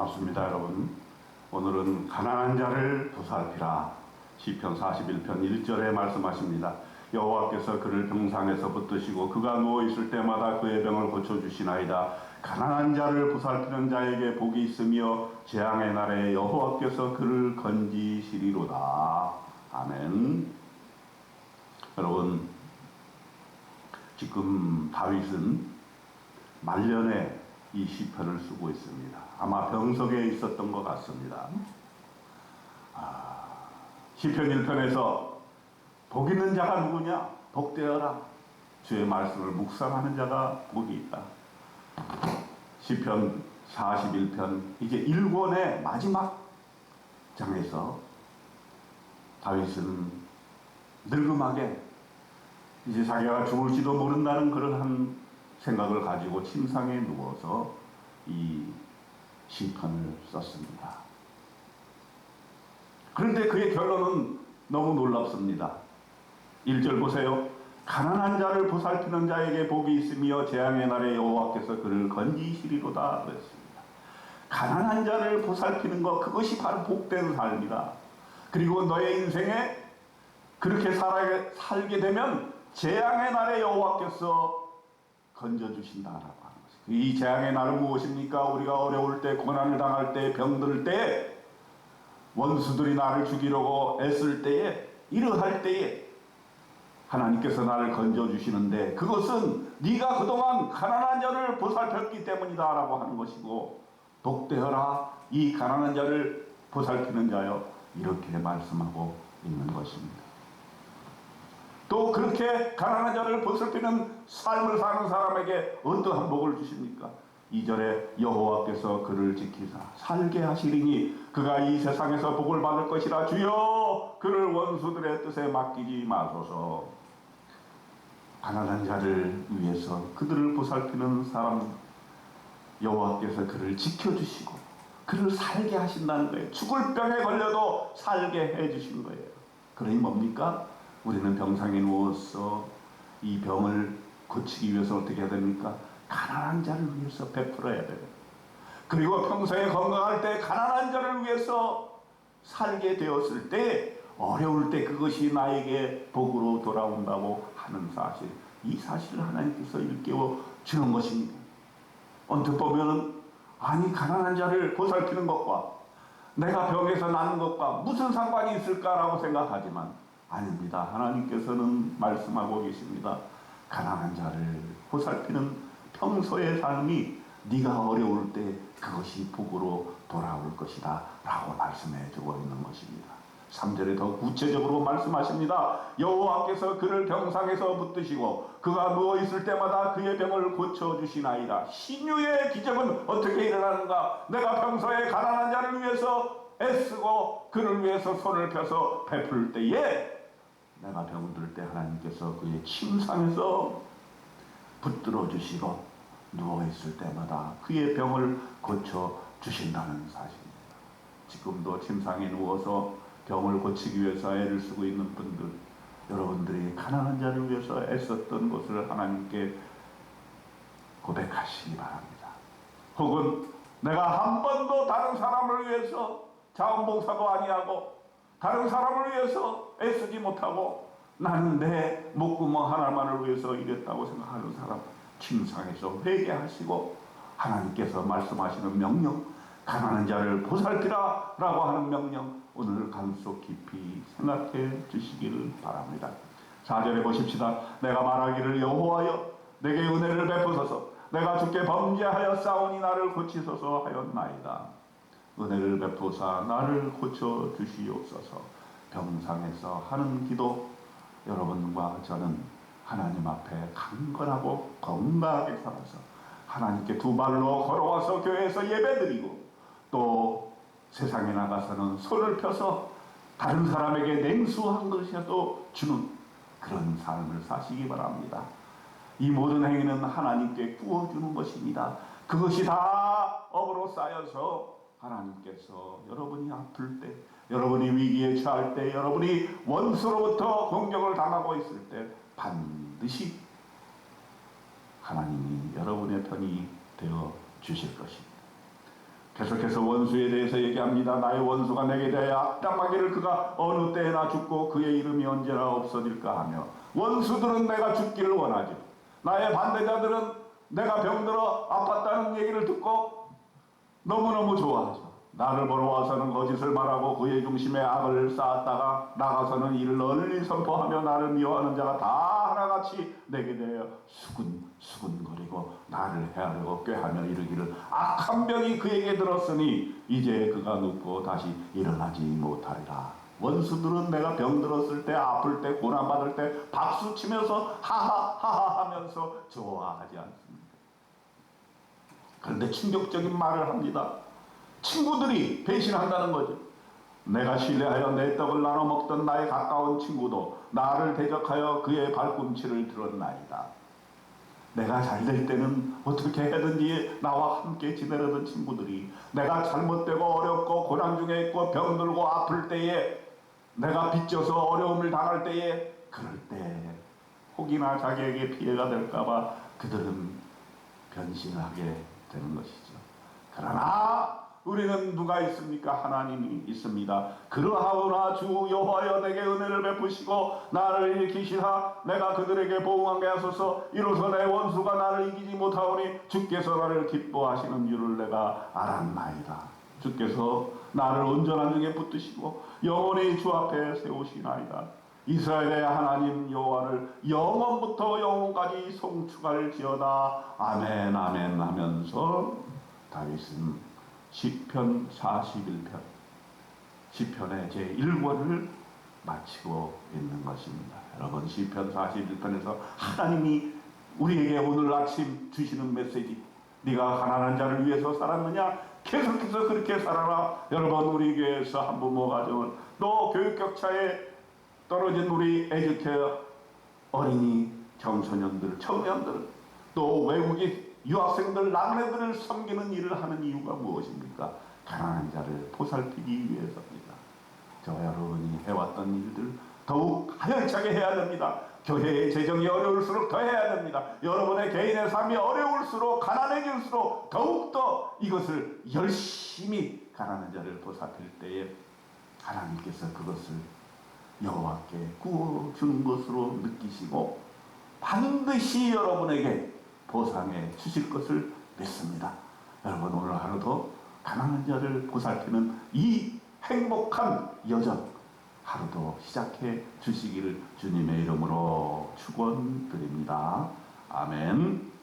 반갑습니다, 여러분. 오늘은 가난한 자를 보살피라. 시편 41편 1절에 말씀하십니다. 여호와께서 그를 병상에서 붙드시고 그가 누워 있을 때마다 그의 병을 고쳐 주시나이다. 가난한 자를 보살피는 자에게 복이 있으며 재앙의 날에 여호와께서 그를 건지시리로다. 아멘. 여러분, 지금 다윗은 말년에 이 시편을 쓰고 있습니다. 아마 병석에 있었던 것 같습니다. 아, 시편 1편에서 복 있는 자가 누구냐? 복되어라. 주의 말씀을 묵상하는 자가 복이 있다. 시편 41편 이제 1권의 마지막 장에서 다윗은 늙음하게 이제 자기가 죽을지도 모른다는 그런 한 생각을 가지고 침상에 누워서 이 시편을 썼습니다. 그런데 그의 결론은 너무 놀랍습니다. 1절 보세요. 가난한 자를 보살피는 자에게 복이 있으며 재앙의 날에 여호와께서 그를 건지시리로다 그랬습니다. 가난한 자를 보살피는 것 그것이 바로 복된 삶이다. 그리고 너의 인생에 그렇게 살게 되면 재앙의 날에 여호와께서 건져주신다라고 하는 것입니다. 이 재앙의 날은 무엇입니까? 우리가 어려울 때, 고난을 당할 때, 병들 때, 원수들이 나를 죽이려고 애쓸 때에, 이러할 때에 하나님께서 나를 건져주시는데 그것은 네가 그동안 가난한 자를 보살폈기 때문이다 라고 하는 것이고 독대하라 이 가난한 자를 보살피는 자여 이렇게 말씀하고 있는 것입니다. 또 그렇게 가난한 자를 보살피는 삶을 사는 사람에게 어떠한 복을 주십니까? 2절에 여호와께서 그를 지키사 살게 하시리니 그가 이 세상에서 복을 받을 것이라 주여 그를 원수들의 뜻에 맡기지 마소서 가난한 자를 위해서 그들을 보살피는 사람 여호와께서 그를 지켜주시고 그를 살게 하신다는 거예요. 죽을 병에 걸려도 살게 해주신 거예요. 그러니 뭡니까? 우리는 병상에 누워서 이 병을 고치기 위해서 어떻게 해야 됩니까? 가난한 자를 위해서 베풀어야 돼요. 그리고 평소에 건강할 때 가난한 자를 위해서 살게 되었을 때 어려울 때 그것이 나에게 복으로 돌아온다고 하는 사실. 이 사실을 하나님께서 일깨워 주는 것입니다. 언뜻 보면은 아니 가난한 자를 보살피는 것과 내가 병에서 나는 것과 무슨 상관이 있을까라고 생각하지만 아닙니다. 하나님께서는 말씀하고 계십니다. 가난한 자를 보살피는 평소의 삶이 네가 어려울 때 그것이 복으로 돌아올 것이다 라고 말씀해 주고 있는 것입니다. 3절에 더 구체적으로 말씀하십니다. 여호와께서 그를 병상에서 붙드시고 그가 누워 있을 때마다 그의 병을 고쳐 주시나이다. 신유의 기적은 어떻게 일어나는가? 내가 평소에 가난한 자를 위해서 애쓰고 그를 위해서 손을 펴서 베풀 때에 내가 병들 때 하나님께서 그의 침상에서 붙들어 주시고 누워 있을 때마다 그의 병을 고쳐 주신다는 사실입니다. 지금도 침상에 누워서 병을 고치기 위해서 애를 쓰고 있는 분들, 여러분들이 가난한 자를 위해서 애썼던 것을 하나님께 고백하시기 바랍니다. 혹은 내가 한 번도 다른 사람을 위해서 자원봉사도 아니하고 다른 사람을 위해서 애쓰지 못하고 나는 내 목구멍 하나만을 위해서 일했다고 생각하는 사람 침상에서 회개하시고 하나님께서 말씀하시는 명령 가난한 자를 보살피라 라고 하는 명령 오늘 감속 깊이 생각해 주시기를 바랍니다. 4절에 보십시다. 내가 말하기를 여호와여 내게 은혜를 베푸소서 내가 주께 범죄하여 싸우니 나를 고치소서 하였나이다. 은혜를 베푸사 나를 고쳐 주시옵소서 병상에서 하는 기도 여러분과 저는 하나님 앞에 강건하고 건강하게 살아서 하나님께 두 발로 걸어와서 교회에서 예배드리고 또 세상에 나가서는 손을 펴서 다른 사람에게 냉수한 것이라도 주는 그런 삶을 사시기 바랍니다. 이 모든 행위는 하나님께 구워주는 것입니다. 그것이 다 업으로 쌓여서 하나님께서 여러분이 아플 때, 여러분이 위기에 처할 때, 여러분이 원수로부터 공격을 당하고 있을 때 반드시 하나님이 여러분의 편이 되어 주실 것입니다. 계속해서 원수에 대해서 얘기합니다. 나의 원수가 내게 대하여 악담하기를 그가 어느 때나 죽고 그의 이름이 언제나 없어질까 하며 원수들은 내가 죽기를 원하지. 나의 반대자들은 내가 병들어 아팠다는 얘기를 듣고 너무너무 좋아하죠. 나를 보러 와서는 거짓을 말하고 그의 중심에 악을 쌓았다가 나가서는 이를 널리 선포하며 나를 미워하는 자가 다 하나같이 내게 대하여 수군 수군거리고 나를 헤아리고 꾀하며 이르기를 악한 병이 그에게 들었으니 이제 그가 눕고 다시 일어나지 못하리라. 원수들은 내가 병들었을 때 아플 때 고난 받을 때 박수 치면서 하하하하 하면서 좋아하지 않습니다. 그런데 충격적인 말을 합니다. 친구들이 배신한다는 거죠. 내가 신뢰하여 내 떡을 나눠 먹던 나의 가까운 친구도 나를 대적하여 그의 발꿈치를 들었나이다. 내가 잘 될 때는 어떻게 해든지 나와 함께 지내려던 친구들이 내가 잘못되고 어렵고 고난 중에 있고 병들고 아플 때에 내가 빚져서 어려움을 당할 때에 그럴 때 혹이나 자기에게 피해가 될까봐 그들은 변신하게 되는 것이죠. 그러나 우리는 누가 있습니까? 하나님이 있습니다. 그러하오나 주 여호와여 내게 은혜를 베푸시고 나를 일으키시사 내가 그들에게 보응하게 하소서 이로써 내 원수가 나를 이기지 못하오니 주께서 나를 기뻐하시는 줄을 내가 알았나이다. 주께서 나를 온전한 중에 붙드시고 영원히 주 앞에 세우시나이다. 이스라엘의 하나님 여호와를 영원부터 영원까지 송축할지어다. 아멘 아멘 하면서 다윗은 시편 41편 시편의 제 1권을 마치고 있는 것입니다. 여러분 시편 41편에서 하나님이 우리에게 오늘 아침 주시는 메시지 네가 가난한 자를 위해서 살았느냐? 계속해서 그렇게 살아라. 여러분 우리 교회에서 한 부모 가정은 또 교육 격차에 떨어진 우리 에듀케어 어린이 청소년들, 청년들 또 외국인 유학생들, 남매들을 섬기는 일을 하는 이유가 무엇입니까? 가난한 자를 보살피기 위해서입니다. 저 여러분이 해왔던 일들 더욱 하열차게 해야 됩니다. 교회의 재정이 어려울수록 더 해야 됩니다. 여러분의 개인의 삶이 어려울수록 가난해질수록 더욱더 이것을 열심히 가난한 자를 보살필 때에 하나님께서 그것을 여호와께 구워 주는 것으로 느끼시고 반드시 여러분에게 보상해 주실 것을 믿습니다. 여러분 오늘 하루도 가난한 자를 보살피는 이 행복한 여정 하루도 시작해 주시기를 주님의 이름으로 축원드립니다. 아멘.